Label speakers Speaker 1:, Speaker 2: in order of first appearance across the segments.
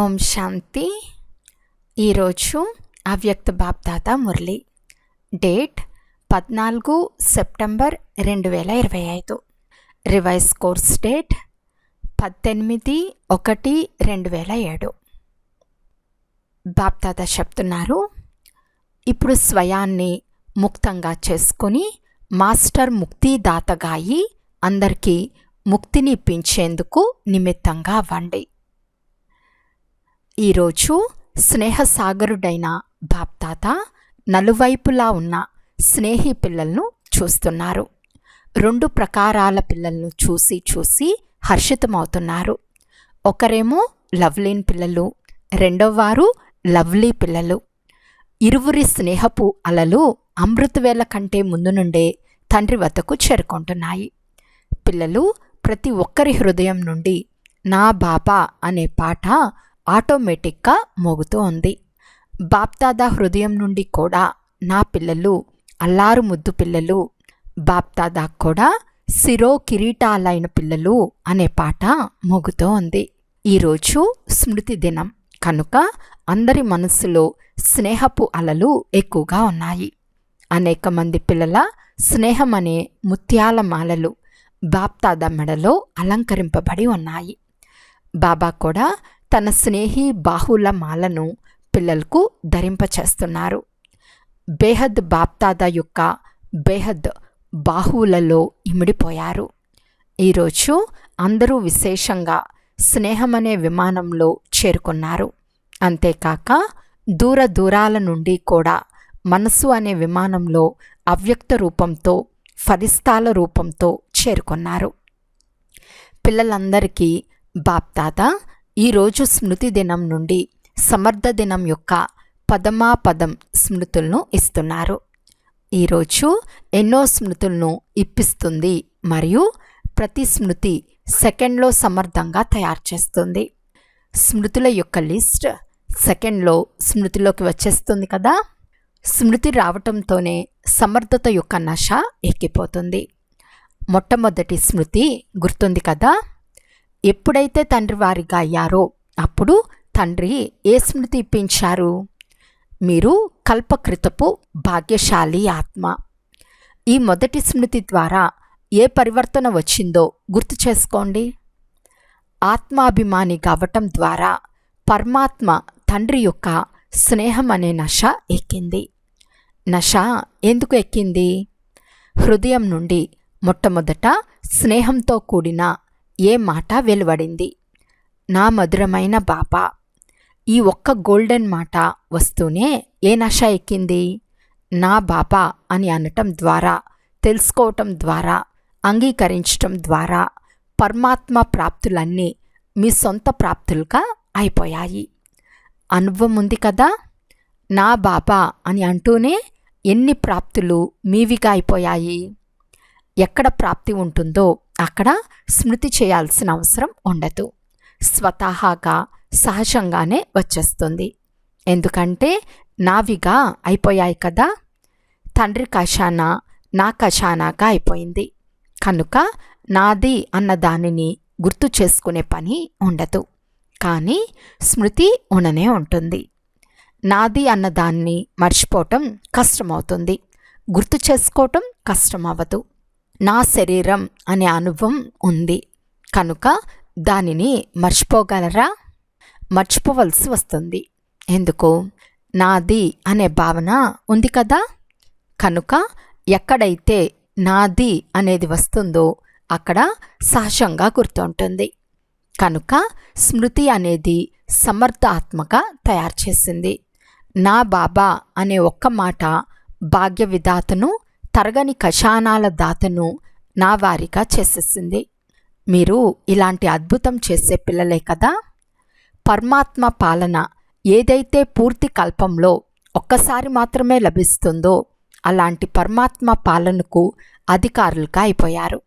Speaker 1: ఓం శాంతి. ఈరోజు అవ్యక్త బాప్దాత మురళి. డేట్ పద్నాలుగు సెప్టెంబర్ రెండు వేల ఇరవై ఐదు. రివైజ్ కోర్స్ డేట్ పద్దెనిమిది ఒకటి రెండు వేల ఏడు. బాప్దాత చెప్తున్నారు ఇప్పుడు స్వయాన్ని ముక్తంగా చేసుకొని మాస్టర్ ముక్తిదాతగాయి అందరికీ ముక్తిని ఇప్పించేందుకు నిమిత్తంగా అవ్వండి. ఈరోజు స్నేహసాగరుడైన బాప్తాత నలువైపులా ఉన్న స్నేహి పిల్లలను చూస్తున్నారు. రెండు ప్రకారాల పిల్లలను చూసి చూసి హర్షితమవుతున్నారు. ఒకరేమో లవ్లీన్ పిల్లలు రెండోవారు లవ్లీ పిల్లలు. ఇరువురి స్నేహపు అలలు అమృతవేళ కంటే ముందు నుండే తండ్రి వద్దకు చేరుకుంటున్నాయి. పిల్లలు ప్రతి ఒక్కరి హృదయం నుండి నా బాబా అనే పాట ఆటోమేటిక్గా మోగుతూ ఉంది. బాప్దాదా హృదయం నుండి కూడా నా పిల్లలు అల్లారు ముద్దు పిల్లలు బాప్దాదా కూడా సిరో కిరీటాలైన పిల్లలు అనే పాట మోగుతూ ఉంది. ఈరోజు స్మృతి దినం. కనుక అందరి మనస్సులో స్నేహపు అలలు ఎక్కువగా ఉన్నాయి. అనేక మంది పిల్లల స్నేహం అనే ముత్యాల మాలలు బాప్తాద మెడలో అలంకరింపబడి ఉన్నాయి. బాబా కూడా తన స్నేహి బాహుల మాలను పిల్లలకు ధరింపచేస్తున్నారు బేహద్ బాప్తాద యొక్క బేహద్ బాహువులలో ఇమిడిపోయారు. ఈరోజు అందరూ విశేషంగా స్నేహమనే విమానంలో చేరుకున్నారు. అంతేకాక దూర దూరాల నుండి కూడా మనసు అనే విమానంలో అవ్యక్త రూపంతో ఫరిస్తాల రూపంతో చేరుకున్నారు. పిల్లలందరికీ బాప్తాత ఈరోజు స్మృతి దినం నుండి సమర్థ దినం యొక్క పదమాపదం స్మృతులను ఇస్తున్నారు. ఈరోజు ఎన్నో స్మృతులను ఇప్పిస్తుంది మరియు ప్రతి స్మృతి సెకండ్లో సమర్థంగా తయారు చేస్తుంది. స్మృతుల యొక్క లిస్ట్ సెకండ్లో స్మృతిలోకి వచ్చేస్తుంది కదా? స్మృతి రావటంతోనే సమర్థత యొక్క నష ఎక్కిపోతుంది. మొట్టమొదటి స్మృతి గుర్తుంది కదా? ఎప్పుడైతే తండ్రి వారిగా అయ్యారో అప్పుడు తండ్రి ఏ స్మృతి ఇప్పించారు మీరు కల్పకృతపు భాగ్యశాలి ఆత్మ. ఈ మొదటి స్మృతి ద్వారా ఏ పరివర్తన వచ్చిందో గుర్తు చేసుకోండి. ఆత్మాభిమాని కావటం ద్వారా పరమాత్మ తండ్రి యొక్క స్నేహం అనే నష ఎక్కింది. నష ఎందుకు ఎక్కింది? హృదయం నుండి మొట్టమొదట స్నేహంతో కూడిన ఏ మాట వెలువడింది? నా మధురమైన బాపా ఈ ఒక్క గోల్డెన్ మాట వస్తూనే ఏ నష ఎక్కింది? నా బాపా అని అనటం ద్వారా తెలుసుకోవటం ద్వారా అంగీకరించటం ద్వారా పరమాత్మ ప్రాప్తులన్నీ మీ సొంత ప్రాప్తులుగా అయిపోయాయి. అనుభవం ఉంది కదా? నా బాబా అని అంటూనే ఎన్ని ప్రాప్తులు మీవిగా అయిపోయాయి? ఎక్కడ ప్రాప్తి ఉంటుందో అక్కడ స్మృతి చేయాల్సిన అవసరం ఉండదు. స్వతహాగా సహజంగానే వచ్చేస్తుంది. ఎందుకంటే నావిగా అయిపోయాయి కదా. తండ్రి కషాన నా కషానాగా అయిపోయింది. కనుక నాది అన్న దానిని గుర్తు చేసుకునే పని ఉండదు. కానీ స్మృతి ఉండనే ఉంటుంది. నాది అన్న దాన్ని మర్చిపోవటం కష్టమవుతుంది. గుర్తు చేసుకోవటం కష్టమవ్వదు. నా శరీరం అనే అనుభవం ఉంది. కనుక దానిని మర్చిపోగలరా? మర్చిపోవలసి వస్తుంది. ఎందుకు? నాది అనే భావన ఉంది కదా? కనుక ఎక్కడైతే నాది అనేది వస్తుందో అక్కడ సహజంగా గుర్తుంటుంది. కనుక స్మృతి అనేది సమర్థాత్మక తయారు చేసింది. నా బాబా అనే ఒక్క మాట భాగ్య విధాతను తరగని కషానాల దాతను నా వారిగా చేసేసింది. మీరు ఇలాంటి అద్భుతం చేసే పిల్లలే కదా. పరమాత్మ పాలన ఏదైతే పూర్తి కల్పంలో ఒక్కసారి మాత్రమే లభిస్తుందో అలాంటి పరమాత్మ పాలనకు అధికారులుగా అయిపోయారు.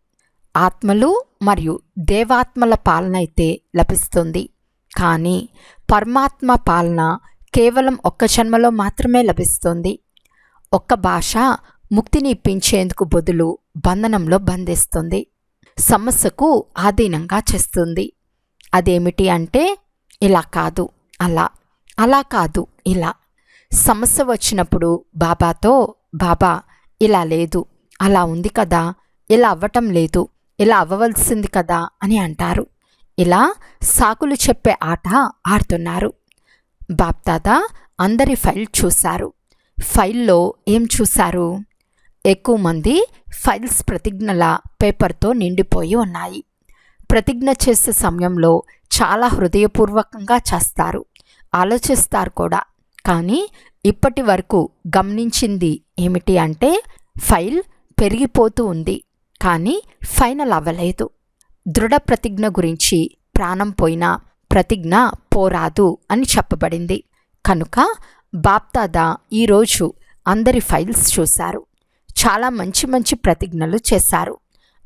Speaker 1: ఆత్మలు మరియు దేవాత్మల పాలన అయితే లభిస్తుంది. కానీ పరమాత్మ పాలన కేవలం ఒక్క జన్మలో మాత్రమే లభిస్తుంది. ఒక్క భాష ముక్తిని ఇప్పించేందుకు బదులు బంధనంలో బంధిస్తుంది. సమస్యకు ఆధీనంగా చేస్తుంది. అదేమిటి అంటే ఇలా కాదు అలా అలా కాదు ఇలా. సమస్య వచ్చినప్పుడు బాబాతో బాబా ఇలా లేదు అలా ఉంది కదా ఇలా అవ్వటం లేదు ఇలా అవ్వవలసింది కదా అని అంటారు. ఇలా సాకులు చెప్పే ఆట ఆడుతున్నారు. బాప్దాదా అందరి ఫైల్ చూశారు. ఫైల్లో ఏం చూశారు? ఎక్కువ మంది ఫైల్స్ ప్రతిజ్ఞల పేపర్తో నిండిపోయి ఉన్నాయి. ప్రతిజ్ఞ చేసే సమయంలో చాలా హృదయపూర్వకంగా చేస్తారు. ఆలోచిస్తారు కూడా. కానీ ఇప్పటి వరకు గమనించింది ఏమిటి అంటే ఫైల్ పెరిగిపోతూ ఉంది. కానీ ఫైనల్ అవ్వలేదు. దృఢ ప్రతిజ్ఞ గురించి ప్రాణం పోయినా ప్రతిజ్ఞ పోరాదు అని చెప్పబడింది. కనుక బాప్దాదా ఈరోజు అందరి ఫైల్స్ చూశారు. చాలా మంచి మంచి ప్రతిజ్ఞలు చేశారు.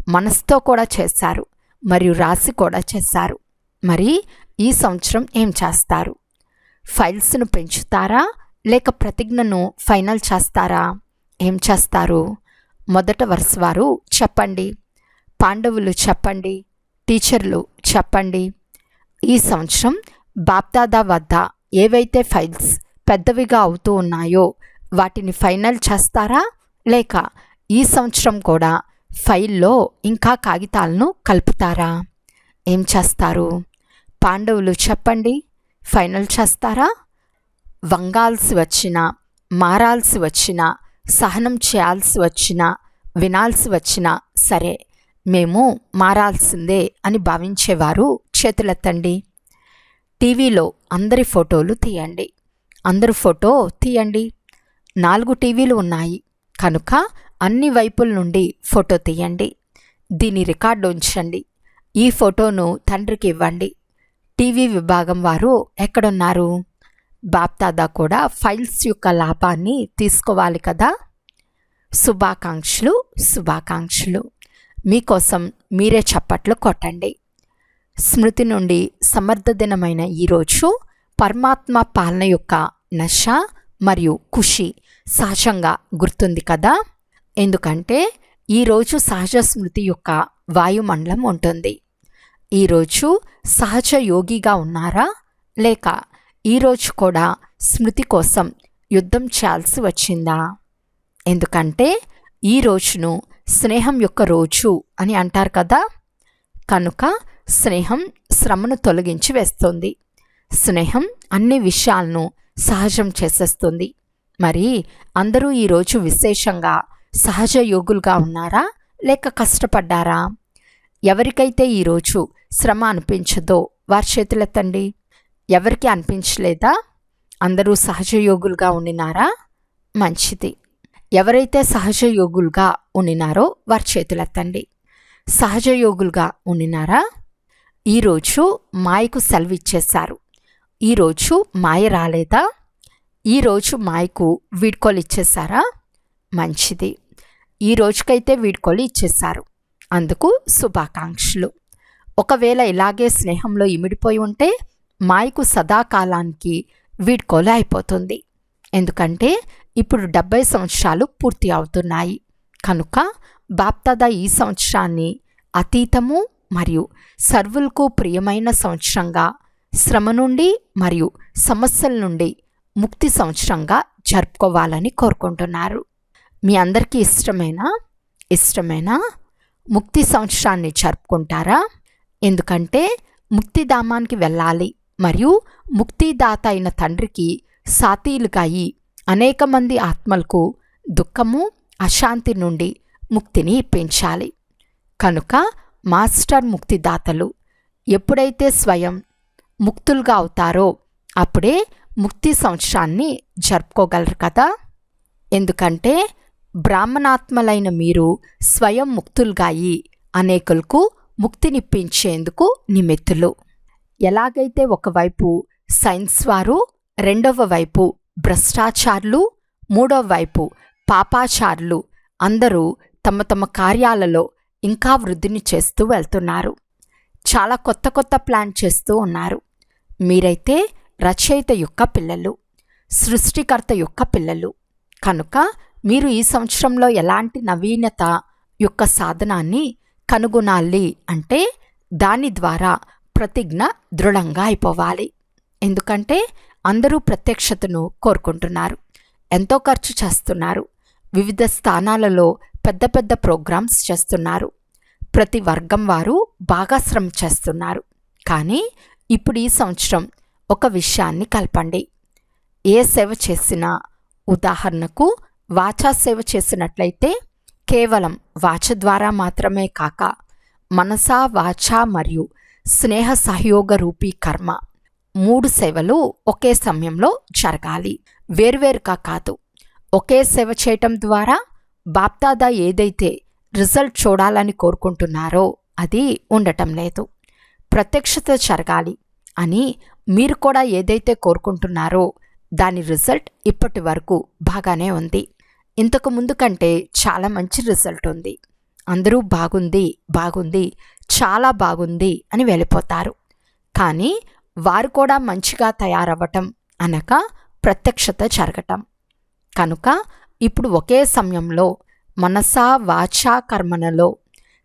Speaker 1: మనసుతో కూడా చేశారు. మరియు రాసి కూడా చేశారు. మరి ఈ సంవత్సరం ఏం చేస్తారు? ఫైల్స్ను పెంచుతారా? లేక ప్రతిజ్ఞను ఫైనల్ చేస్తారా? ఏం చేస్తారు? మొదట వరుస వారు చెప్పండి. పాండవులు చెప్పండి. టీచర్లు చెప్పండి. ఈ సంవత్సరం బాప్దాదా వద్ద ఏవైతే ఫైల్స్ పెద్దవిగా అవుతూ ఉన్నాయో వాటిని ఫైనల్ చేస్తారా? లేక ఈ సంవత్సరం కూడా ఫైల్లో ఇంకా కాగితాలను కలుపుతారా? ఏం చేస్తారు? పాండవులు చెప్పండి. ఫైనల్ చేస్తారా? వంగాల్సి వచ్చినా మారాల్సి వచ్చినా సహనం చేయాల్సి వచ్చినా వినాల్సి వచ్చినా సరే మేము మారాల్సిందే అని భావించేవారు చేతులెత్తండి. టీవీలో అందరి ఫోటోలు తీయండి. అందరి ఫోటో తీయండి. నాలుగు టీవీలు ఉన్నాయి. కనుక అన్ని వైపుల నుండి ఫోటో తీయండి. దీని రికార్డు ఉంచండి. ఈ ఫోటోను తండ్రికి ఇవ్వండి. టీవీ విభాగం వారు ఎక్కడున్నారు? బాప్దాదా కూడా ఫైల్స్ యొక్క లాభాన్ని తీసుకోవాలి కదా? శుభాకాంక్షలు శుభాకాంక్షలు. మీకోసం మీరే చప్పట్లు కొట్టండి. స్మృతి నుండి సమర్థ దినమైన ఈరోజు పరమాత్మ పాలన యొక్క నష మరియు ఖుషి సహజంగా గుర్తుంది కదా? ఎందుకంటే ఈరోజు సహజ స్మృతి యొక్క వాయుమండలం ఉంటుంది. ఈరోజు సహజ యోగిగా ఉన్నారా? లేక ఈరోజు కూడా స్మృతి కోసం యుద్ధం చేయాల్సి వచ్చిందా? ఎందుకంటే ఈ రోజును స్నేహం యొక్క రోజు అని అంటారు కదా? కనుక స్నేహం శ్రమను తొలగించి వేస్తుంది. స్నేహం అన్ని విషయాలను సహజం చేసేస్తుంది. మరి అందరూ ఈరోజు విశేషంగా సహజ యోగులుగా ఉన్నారా? లేక కష్టపడ్డారా? ఎవరికైతే ఈరోజు శ్రమ అనిపించదో వారి చేతులెత్తండి ఎవరికి అనిపించలేదా? అందరూ సహజ యోగులుగా ఉండినారా? మంచిది. ఎవరైతే సహజ యోగులుగా ఉండినారో వారి చేతులెత్తండి సహజ యోగులుగా ఉండినారా? ఈరోజు మాయకు సెలవు ఇచ్చేశారు ఈరోజు మాయ రాలేదా? ఈరోజు మాయకు వీడ్కోలు ఇచ్చేసారా మంచిది. ఈ రోజుకైతే వీడ్కోలు ఇచ్చేశారు. అందుకు శుభాకాంక్షలు. ఒకవేళ ఇలాగే స్నేహంలో ఇమిడిపోయి ఉంటే మాయకు సదాకాలానికి వీడ్కోలు అయిపోతుంది. ఎందుకంటే ఇప్పుడు డెబ్బై సంవత్సరాలు పూర్తి అవుతున్నాయి. కనుక బాప్తాద ఈ సంవత్సరాన్ని అతీతము మరియు సర్వులకు ప్రియమైన సంవత్సరంగా శ్రమ నుండి మరియు సమస్యల నుండి ముక్తి సంవత్సరంగా జరుపుకోవాలని కోరుకుంటున్నారు. మీ అందరికీ ఇష్టమైన ఇష్టమైన ముక్తి సంవత్సరాన్ని జరుపుకుంటారా? ఎందుకంటే ముక్తిధామానికి వెళ్ళాలి మరియు ముక్తిదాత అయిన తండ్రికి సాతీలుగా అయి అనేక మంది ఆత్మలకు దుఃఖము అశాంతి నుండి ముక్తిని ఇప్పించాలి. కనుక మాస్టర్ ముక్తిదాతలు ఎప్పుడైతే స్వయం ముక్తులుగా అవుతారో అప్పుడే ముక్తి సంవత్సరాన్ని జరుపుకోగలరు కదా? ఎందుకంటే బ్రాహ్మణాత్మలైన మీరు స్వయం ముక్తులుగా అయి అనేకులకు ముక్తినిప్పించేందుకు నిమిత్తులు. ఎలాగైతే ఒకవైపు సైన్స్ వారు రెండవ వైపు భ్రష్టాచారులు మూడవ వైపు పాపాచారులు అందరూ తమ తమ కార్యాలలో ఇంకా వృద్ధిని చేస్తూ వెళ్తున్నారు. చాలా కొత్త కొత్త ప్లాన్ చేస్తూ ఉన్నారు. మీరైతే రచయిత యొక్క పిల్లలు సృష్టికర్త యొక్క పిల్లలు. కనుక మీరు ఈ సంవత్సరంలో ఎలాంటి నవీనత యొక్క సాధనాన్ని కనుగొనాలి అంటే దాని ద్వారా ప్రతిజ్ఞ దృఢంగా అయిపోవాలి. ఎందుకంటే అందరూ ప్రత్యక్షతను కోరుకుంటున్నారు. ఎంతో ఖర్చు చేస్తున్నారు. వివిధ స్థానాలలో పెద్ద పెద్ద ప్రోగ్రామ్స్ చేస్తున్నారు. ప్రతి వర్గం వారు బాగా శ్రమ చేస్తున్నారు. కానీ ఇప్పుడు ఈ సంవత్సరం ఒక విషయాన్ని కలపండి. ఏ సేవ చేసినా ఉదాహరణకు వాచా సేవ చేసినట్లయితే కేవలం వాచ ద్వారా మాత్రమే కాక మనసా వాచ మరియు స్నేహ సహయోగ రూపీ కర్మ మూడు సేవలు ఒకే సమయంలో జరగాలి. వేర్వేరుగా కాదు. ఒకే సేవ చేయటం ద్వారా బాప్దాదా ఏదైతే రిజల్ట్ చూడాలని కోరుకుంటున్నారో అది ఉండటం లేదు. ప్రత్యక్షత జరగాలి అని మీరు కూడా ఏదైతే కోరుకుంటున్నారో దాని రిజల్ట్ ఇప్పటి వరకు బాగానే ఉంది. ఇంతకు ముందు కంటే చాలా మంచి రిజల్ట్ ఉంది. అందరూ బాగుంది బాగుంది చాలా బాగుంది అని వెళ్ళిపోతారు. కానీ వారు కూడా మంచిగా తయారవ్వటం అనక ప్రత్యక్షత జరగటం. కనుక ఇప్పుడు ఒకే సమయంలో మనసా వాచా కర్మనలో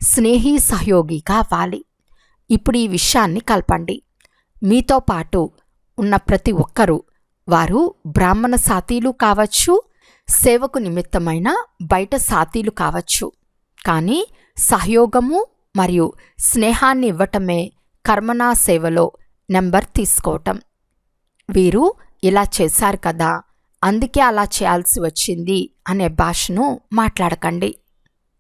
Speaker 1: స్నేహి సహయోగిగా అవ్వాలి. ఇప్పుడు ఈ విషయాన్ని కలపండి. మీతో పాటు ఉన్న ప్రతి ఒక్కరూ వారు బ్రాహ్మణ సాతీలు కావచ్చు సేవకు నిమిత్తమైన బయట సాతీలు కావచ్చు. కానీ సహయోగము మరియు స్నేహాన్ని ఇవ్వటమే కర్మనా సేవలో నెంబర్ తీసుకోవటం. వీరు ఇలా చేశారు కదా అందుకే అలా చేయాల్సి వచ్చింది అనే భాషను మాట్లాడకండి.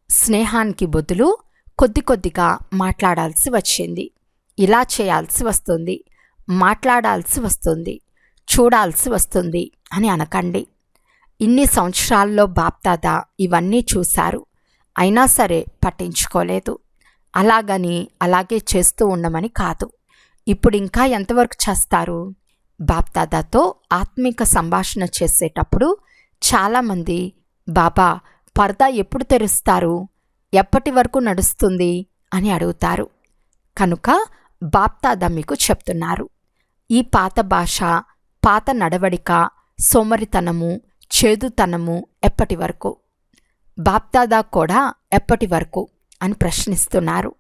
Speaker 1: స్నేహానికి బదులు కొద్ది కొద్దిగా మాట్లాడాల్సి వచ్చింది. ఇలా చేయాల్సి వస్తుంది. మాట్లాడాల్సి వస్తుంది చూడాల్సి వస్తుంది అని అనకండి. ఇన్ని సంవత్సరాల్లో బాప్దాద ఇవన్నీ చూశారు. అయినా సరే పట్టించుకోలేదు. అలాగని అలాగే చేస్తూ ఉండమని కాదు. ఇప్పుడు ఇంకా ఎంతవరకు చేస్తారు? బాప్దాదాతో ఆత్మిక సంభాషణ చేసేటప్పుడు చాలామంది బాబా పరదా ఎప్పుడు తెరుస్తారు? ఎప్పటి వరకు నడుస్తుంది? అని అడుగుతారు. కనుక బాప్దాదా మీకు చెప్తున్నారు. ఈ పాత భాష పాత నడవడిక సోమరితనము చేదుతనము ఎప్పటి వరకు? బాప్దాదా కూడా ఎప్పటి వరకు? అని ప్రశ్నిస్తున్నారు.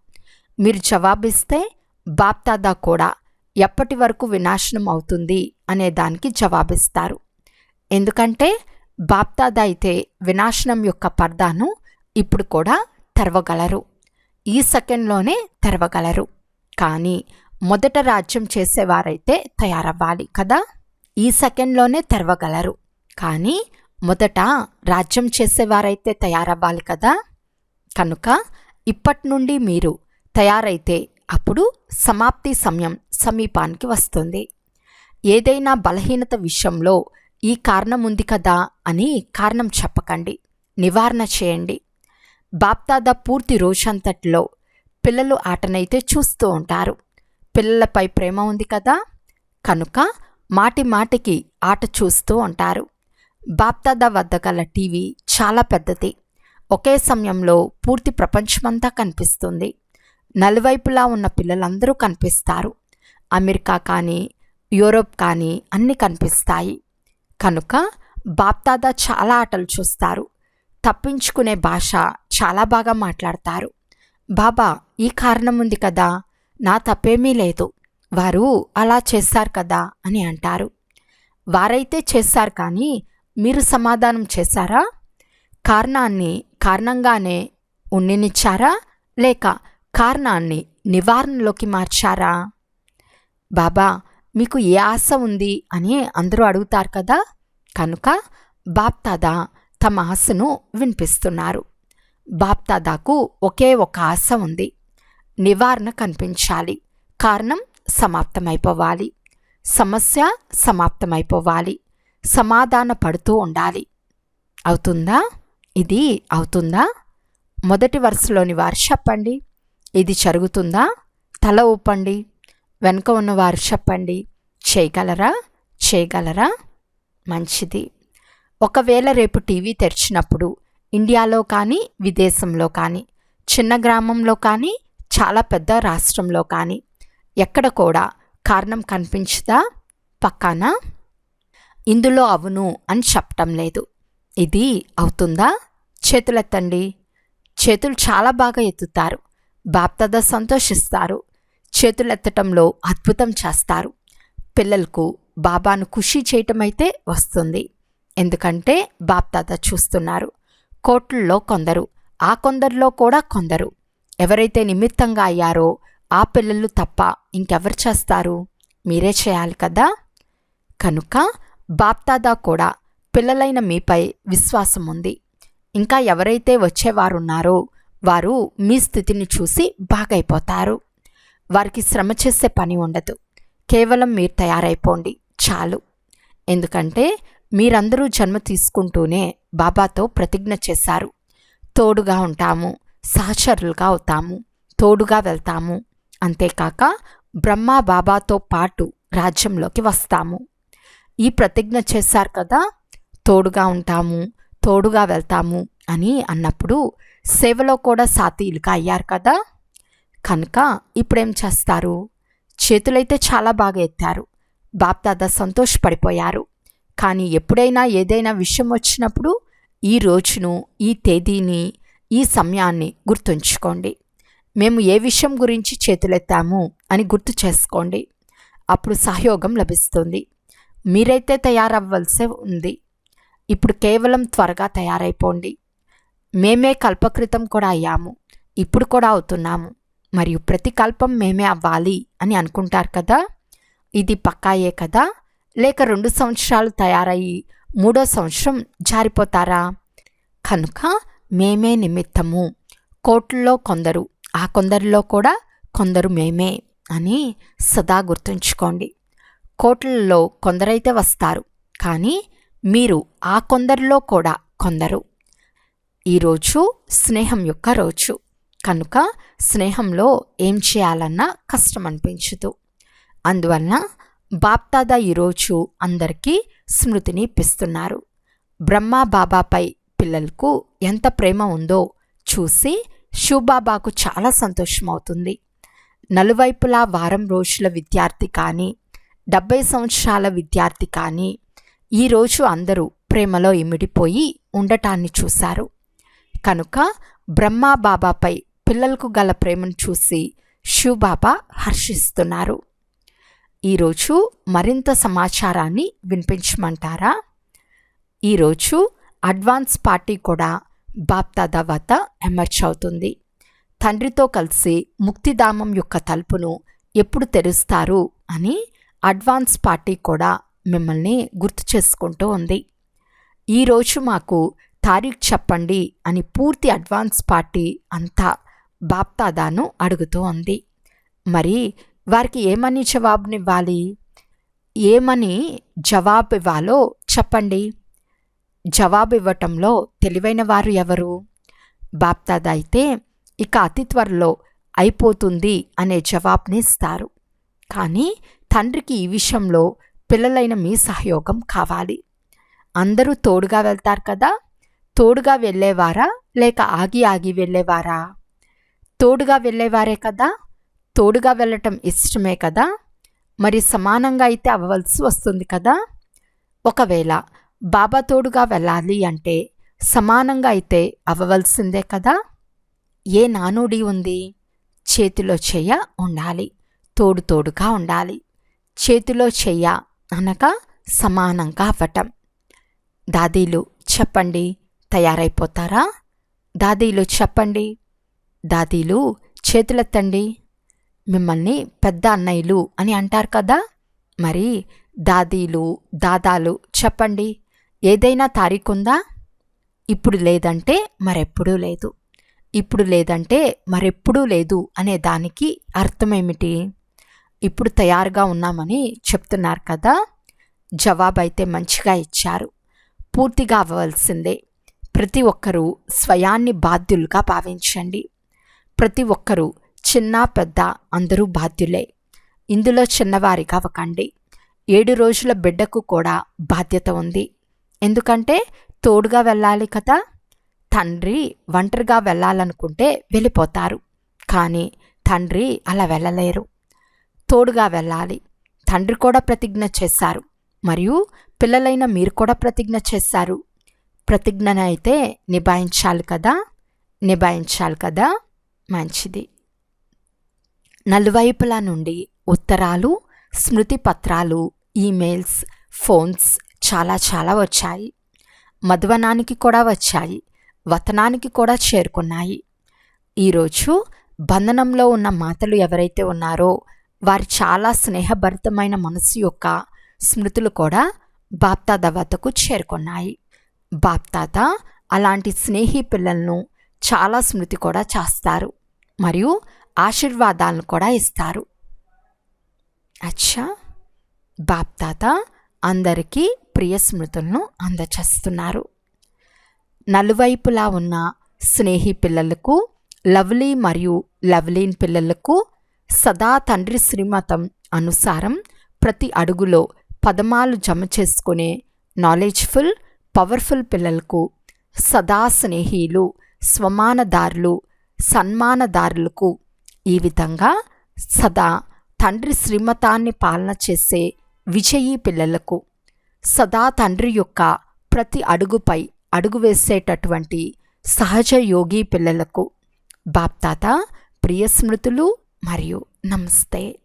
Speaker 1: మీరు జవాబిస్తే బాప్దాదా కూడా ఎప్పటి వరకు వినాశనం అవుతుంది అనే దానికి జవాబిస్తారు. ఎందుకంటే బాప్దాదా అయితే వినాశనం యొక్క పర్దాను ఇప్పుడు కూడా తెరవగలరు. ఈ సెకండ్లోనే తెరవగలరు. కానీ మొదట రాజ్యం చేసేవారైతే తయారవ్వాలి కదా? ఈ సెకండ్లోనే తెరవగలరు. కానీ మొదట రాజ్యం చేసేవారైతే తయారవ్వాలి కదా? కనుక ఇప్పటి నుండి మీరు తయారైతే అప్పుడు సమాప్తి సమయం సమీపానికి వస్తుంది. ఏదైనా బలహీనత విషయంలో ఈ కారణం ఉంది కదా అని కారణం చెప్పకండి. నివారణ చేయండి. బాప్దాదా పూర్తి రోజంతట్లో పిల్లలు ఆటనైతే చూస్తూ ఉంటారు. పిల్లలపై ప్రేమ ఉంది కదా? కనుక మాటి మాటికి ఆట చూస్తూ ఉంటారు. బాప్దాదా వద్ద గల టీవీ చాలా పెద్దది. ఒకే సమయంలో పూర్తి ప్రపంచమంతా కనిపిస్తుంది. నలువైపులా ఉన్న పిల్లలందరూ కనిపిస్తారు. అమెరికా కానీ యూరోప్ కానీ అన్నీ కనిపిస్తాయి. కనుక బాప్దాదా చాలా ఆటలు చూస్తారు. తప్పించుకునే భాష చాలా బాగా మాట్లాడతారు. బాబా ఈ కారణం ఉంది కదా? నా తప్పేమీ లేదు. వారు అలా చేశారు కదా అని అంటారు. వారైతే చేశారు కానీ మీరు సమాధానం చేశారా? కారణాన్ని కారణంగానే ఉండినిచ్చారా లేక కారణాన్ని నివారణలోకి మార్చారా? బాబా మీకు ఏ ఆశ ఉంది అని అందరూ అడుగుతారు కదా? కనుక బాప్తాదా తమ ఆశను వినిపిస్తున్నారు. బాప్తాదాకు ఒకే ఒక ఆశ ఉంది. నివారణ కనిపించాలి. కారణం సమాప్తమైపోవాలి. సమస్య సమాప్తమైపోవాలి. సమాధాన పడుతూ ఉండాలి. అవుతుందా? ఇది అవుతుందా? మొదటి వరుసలోని వారు చెప్పండి. ఇది జరుగుతుందా? తల ఊపండి. వెనుక ఉన్నవారు చెప్పండి. చేయగలరా? చేయగలరా? మంచిది. ఒకవేళ రేపు టీవీ తెరిచినప్పుడు ఇండియాలో కానీ విదేశంలో కానీ చిన్న గ్రామంలో కానీ చాలా పెద్ద రాష్ట్రంలో కానీ ఎక్కడ కూడా కారణం కనిపించదా? పక్కాన? ఇందులో అవును అని చెప్పటం లేదు. ఇది అవుతుందా? చేతులెత్తండి. చేతులు చాలా బాగా ఎత్తుతారు. బాప్తద సంతోషిస్తారు. చేతులెత్తటంలో అద్భుతం చేస్తారు. పిల్లలకు బాబాను ఖుషి చేయటం అయితే వస్తుంది. ఎందుకంటే బాప్తాత చూస్తున్నారు. కోట్లలో కొందరు. ఆ కొందరిలో కూడా కొందరు. ఎవరైతే నిమిత్తంగా అయ్యారో ఆ పిల్లలు తప్ప ఇంకెవరు చేస్తారు? మీరే చేయాలి కదా? కనుక బాప్దాదా కూడా పిల్లలైన మీపై విశ్వాసం ఉంది ఇంకా ఎవరైతే వచ్చేవారున్నారో వారు మీ స్థితిని చూసి బాగైపోతారు. వారికి శ్రమ చేసే పని ఉండదు. కేవలం మీరు తయారైపోండి. చాలు. ఎందుకంటే మీరందరూ జన్మ తీసుకుంటూనే బాబాతో ప్రతిజ్ఞ చేశారు. తోడుగా ఉంటాము. సహచరులుగా అవుతాము తోడుగా వెళ్తాము. అంతేకాక బ్రహ్మ బాబాతో పాటు రాజ్యంలోకి వస్తాము. ఈ ప్రతిజ్ఞ చేశారు కదా తోడుగా ఉంటాము తోడుగా వెళ్తాము అని అన్నప్పుడు సేవలో కూడా సాతీలుగా అయ్యారు కదా. కనుక ఇప్పుడేం చేస్తారు? చేతులైతే చాలా బాగా ఎత్తారు. బాప్దాదా సంతోషపడిపోయారు. కానీ ఎప్పుడైనా ఏదైనా విషయం వచ్చినప్పుడు ఈ రోజును ఈ తేదీని ఈ సమయాన్ని గుర్తుంచుకోండి. మేము ఏ విషయం గురించి చేతులెత్తాము అని గుర్తు చేసుకోండి. అప్పుడు సహయోగం లభిస్తుంది. మీరైతే తయారవ్వాల్సి ఉంది. ఇప్పుడు కేవలం త్వరగా తయారైపోండి. మేమే కల్పకృతం కూడా అయ్యాము. ఇప్పుడు కూడా అవుతున్నాము. మరియు ప్రతి కల్పం మేమే అవ్వాలి అని అనుకుంటారు కదా? ఇది పక్కాయే కదా? లేక రెండు సంవత్సరాలు తయారయ్యి మూడో సంవత్సరం జారిపోతారా? కనుక మేమే నిమిత్తము. కోట్లలో కొందరు ఆ కొందరిలో కూడా కొందరు మేమే అని సదా గుర్తుంచుకోండి. కోట్లలో కొందరైతే వస్తారు కానీ మీరు ఆ కొందరిలో కూడా కొందరు. ఈరోజు స్నేహం యొక్క రోజు. కనుక స్నేహంలో ఏం చేయాలన్నా కష్టం అనిపించదు. అందువలన బాప్దాదా ఈరోజు అందరికీ స్మృతిని ఇప్పిస్తున్నారు. బ్రహ్మ బాబాపై పిల్లలకు ఎంత ప్రేమ ఉందో చూసి శివబాబాకు చాలా సంతోషమవుతుంది. నలువైపులా వారం రోజుల విద్యార్థి కానీ డెబ్బై సంవత్సరాల విద్యార్థి కానీ ఈరోజు అందరూ ప్రేమలో ఇమిడిపోయి ఉండటాన్ని చూశారు. కనుక బ్రహ్మా బాబాపై పిల్లలకు గల ప్రేమను చూసి షూబాబా హర్షిస్తున్నారు. ఈరోజు మరింత సమాచారాన్ని వినిపించమంటారా? ఈరోజు అడ్వాన్స్ పార్టీ కూడా బాప్తాదా వద్ద ఎమర్చ్ అవుతుంది. తండ్రితో కలిసి ముక్తిధామం యొక్క తలుపును ఎప్పుడు తెరుస్తారు అని అడ్వాన్స్ పార్టీ కూడా మిమ్మల్ని గుర్తు చేసుకుంటూ ఉంది. ఈరోజు మాకు తారీఖు చెప్పండి అని పూర్తి అడ్వాన్స్ పార్టీ అంతా బాప్తాదాను అడుగుతూ ఉంది. మరి వారికి ఏమని జవాబునివ్వాలి? ఏమని జవాబు ఇవ్వాలో చెప్పండి. జవాబు ఇవ్వటంలో తెలివైన వారు ఎవరు? బాప్తాద అయితే ఇక అతి త్వరలో అయిపోతుంది అనే జవాబుని ఇస్తారు. కానీ తండ్రికి ఈ విషయంలో పిల్లలైన మీ సహయోగం కావాలి. అందరూ తోడుగా వెళ్తారు కదా? తోడుగా వెళ్ళేవారా? లేక ఆగి ఆగి వెళ్ళేవారా? తోడుగా వెళ్ళేవారే కదా? తోడుగా వెళ్ళటం ఇష్టమే కదా? మరి సమానంగా అయితే అవ్వవలసి వస్తుంది కదా? ఒకవేళ బాబా తోడుగా వెళ్ళాలి అంటే సమానంగా అయితే అవ్వవలసిందే కదా? ఏ నానుడి ఉంది? చేతిలో చెయ్య ఉండాలి. తోడు తోడుగా ఉండాలి. చేతిలో చెయ్య అనగా సమానంగా అవ్వటం. దాదీలు చెప్పండి తయారైపోతారా? దాదీలు చెప్పండి. దాదీలు చేతులెత్తండి. మిమ్మల్ని పెద్ద అన్నయ్యలు అని అంటారు కదా? మరి దాదీలు దాదాలు చెప్పండి. ఏదైనా తారీఖు ఉందా? ఇప్పుడు లేదంటే మరెప్పుడూ లేదు. ఇప్పుడు లేదంటే మరెప్పుడూ లేదు అనే దానికి అర్థమేమిటి? ఇప్పుడు తయారుగా ఉన్నామని చెప్తున్నారు కదా? జవాబు అయితే మంచిగా ఇచ్చారు. పూర్తిగా అవ్వవలసిందే. ప్రతి ఒక్కరూ స్వయాన్ని బాధ్యులుగా భావించండి. ప్రతి ఒక్కరూ చిన్న పెద్ద అందరూ బాధ్యులే. ఇందులో చిన్నవారిగా అవ్వకండి. ఏడు రోజుల బిడ్డకు కూడా బాధ్యత ఉంది. ఎందుకంటే తోడుగా వెళ్ళాలి కదా. తండ్రి ఒంటరిగా వెళ్ళాలనుకుంటే వెళ్ళిపోతారు. కానీ తండ్రి అలా వెళ్ళలేరు. తోడుగా వెళ్ళాలి. తండ్రి కూడా ప్రతిజ్ఞ చేశారు. మరియు పిల్లలైన మీరు కూడా ప్రతిజ్ఞ చేశారు. ప్రతిజ్ఞనైతే నిభాయించాలి కదా. నిభాయించాలి కదా. మంచిది. నలువైపుల నుండి ఉత్తరాలు స్మృతి పత్రాలు ఈమెయిల్స్ ఫోన్స్ చాలా చాలా వచ్చాయి. మధువనానికి కూడా వచ్చాయి. వతనానికి కూడా చేరుకున్నాయి. ఈరోజు బంధనంలో ఉన్న మాతలు ఎవరైతే ఉన్నారో వారి చాలా స్నేహభరితమైన మనసు యొక్క స్మృతులు కూడా బాప్తాద వద్దకు చేరుకున్నాయి. బాప్తాత అలాంటి స్నేహి పిల్లలను చాలా స్మృతి కూడా చేస్తారు మరియు ఆశీర్వాదాలను కూడా ఇస్తారు. అచ్చా! బాప్తాత అందరికీ ప్రియ స్మృతులను అందచేస్తున్నారు. నలువైపులా ఉన్న స్నేహి పిల్లలకు లవ్లీ మరియు లవ్లీన్ పిల్లలకు సదా తండ్రి శ్రీమతం అనుసారం ప్రతి అడుగులో పదమాలు జమ చేసుకునే నాలెడ్జ్ఫుల్ పవర్ఫుల్ పిల్లలకు సదా స్నేహిలు స్వమానదారులు సన్మానదారులకు ఈ విధంగా సదా తండ్రి శ్రీమతాన్ని పాలన చేసే విజయీ పిల్లలకు సదా తండ్రి యొక్క ప్రతి అడుగుపై అడుగు వేసేటటువంటి సహజ యోగి పిల్లలకు బాప్తాత ప్రియ స్మృతులు మరియు నమస్తే.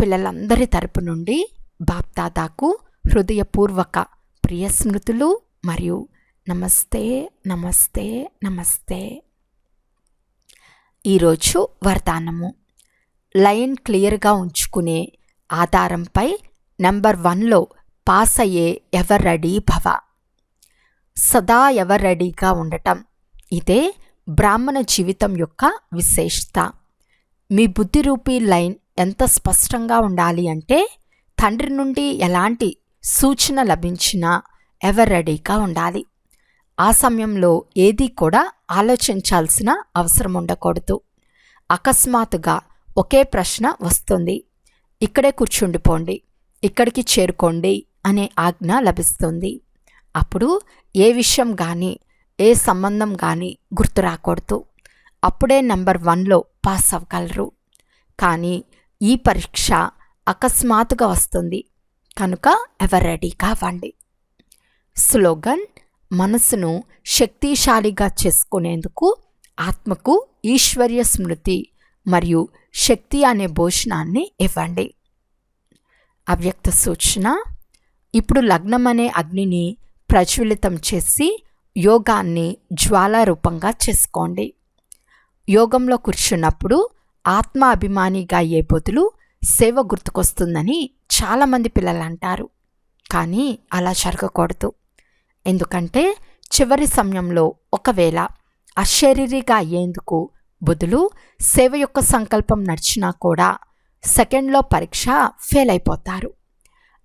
Speaker 1: పిల్లలందరి తరపు నుండి బాప్తాతాకు హృదయపూర్వక ప్రియ స్మృతులు మరియు నమస్తే నమస్తే నమస్తే. ఈరోజు వర్ధానము లైన్ క్లియర్గా ఉంచుకునే ఆధారంపై నెంబర్ వన్లో పాస్ అయ్యే ఎవరెడీ భవ. సదా ఎవర్ రెడీగా ఉండటం. ఇదే బ్రాహ్మణ జీవితం యొక్క విశేషత. మీ బుద్ధి రూపీ లైన్ ఎంత స్పష్టంగా ఉండాలి అంటే తండ్రి నుండి ఎలాంటి సూచన లభించినా ఎవర్ రెడీగా ఉండాలి. ఆ సమయంలో ఏది కూడా ఆలోచించాల్సిన అవసరం ఉండకూడదు. అకస్మాత్తుగా ఒకే ప్రశ్న వస్తుంది. ఇక్కడే కూర్చుండిపోండి ఇక్కడికి చేరుకోండి అనే ఆజ్ఞ లభిస్తుంది. అప్పుడు ఏ విషయం కానీ ఏ సంబంధం కానీ గుర్తు రాకూడదు. అప్పుడే నెంబర్ వన్లో పాస్ అవ్వగలరు. కానీ ఈ పరీక్ష అకస్మాత్తుగా వస్తుంది. కనుక ఎవరు రెడీ కావండి. స్లోగన్ మనసును శక్తిశాలిగా చేసుకునేందుకు ఆత్మకు ఈశ్వర్య స్మృతి మరియు శక్తి అనే భోజనాన్ని ఇవ్వండి. అవ్యక్త సూచన ఇప్పుడు లగ్నం అనే అగ్నిని ప్రజ్వలితం చేసి యోగాన్ని జ్వాలారూపంగా చేసుకోండి. యోగంలో కూర్చున్నప్పుడు ఆత్మ అభిమానిగా అయ్యే బదులు సేవ గుర్తుకొస్తుందని చాలామంది పిల్లలు అంటారు. కానీ అలా జరగకూడదు. ఎందుకంటే చివరి సమయంలో ఒకవేళ అశరీరిగా అయ్యేందుకు బదులు సేవ యొక్క సంకల్పం నడిచినా కూడా సెకండ్లో పరీక్ష ఫెయిల్ అయిపోతారు.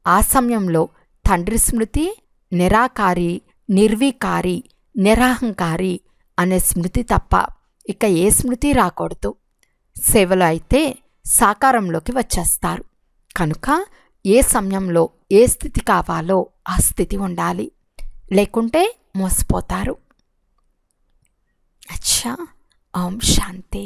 Speaker 1: ఆ సమయంలో తండ్రి స్మృతి నిరాకారి నిర్వీకారి నిరాహంకారి అనే స్మృతి తప్ప ఇక ఏ స్మృతి రాకూడదు. సేవలో అయితే సాకారంలోకి వచ్చేస్తారు. కనుక ఏ సమయంలో ఏ స్థితి కావాలో ఆ స్థితి ఉండాలి. లేకుంటే మోసపోతారు. అచ్చా! ఓం శాంతి